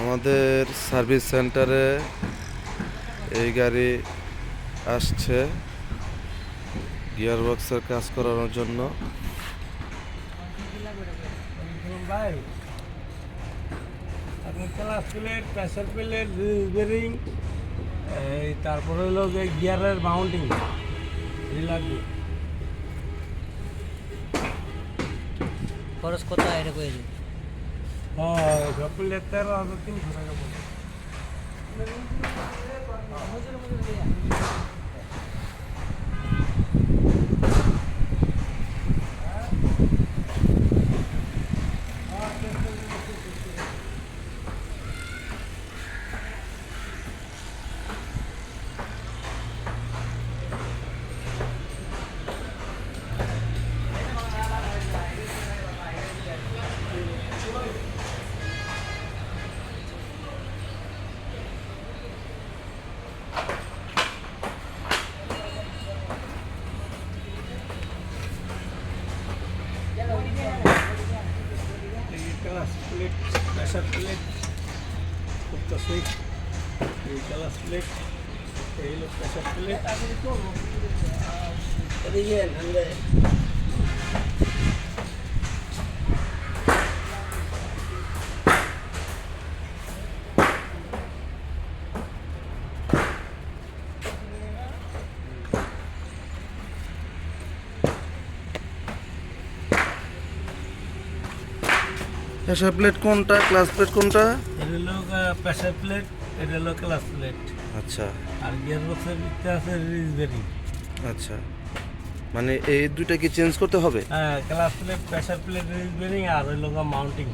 আমাদের সার্ভিস সেন্টারে এই গাড়ি আসছে গিয়ার বক্সের কাজ করানোর জন্য। প্রেসার প্লেট বেরিং এই তারপরে হলো যে গিয়ারের মাউন্টিং লাগবে খরচ কত এটা করে দিন हाँ गप्पू लेते हैं तीन घुसा টাকা পড়বে এই ক্লাস প্লেট প্রেসার প্লেট করতেছে এই ক্লাস প্লেট এই হলো প্রেসার প্লেট এসব প্লেট কোনটা? ক্লাস প্লেট কোনটা? এটা হলো প্রেসার প্লেট এটা হলো ক্লাস প্লেট। আচ্ছা। আর গিয়ার বক্সের ভিতরে আছে রিজ বেরিং আচ্ছা। মানে এই দুইটা কি চেঞ্জ করতে হবে? হ্যাঁ class plate pressure plate release bearing আর ওই লোক মাউন্টিং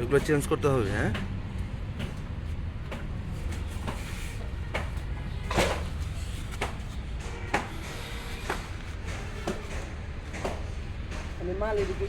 এগুলো চেঞ্জ করতে হবে হ্যাঁ? আমি মাল এদিকে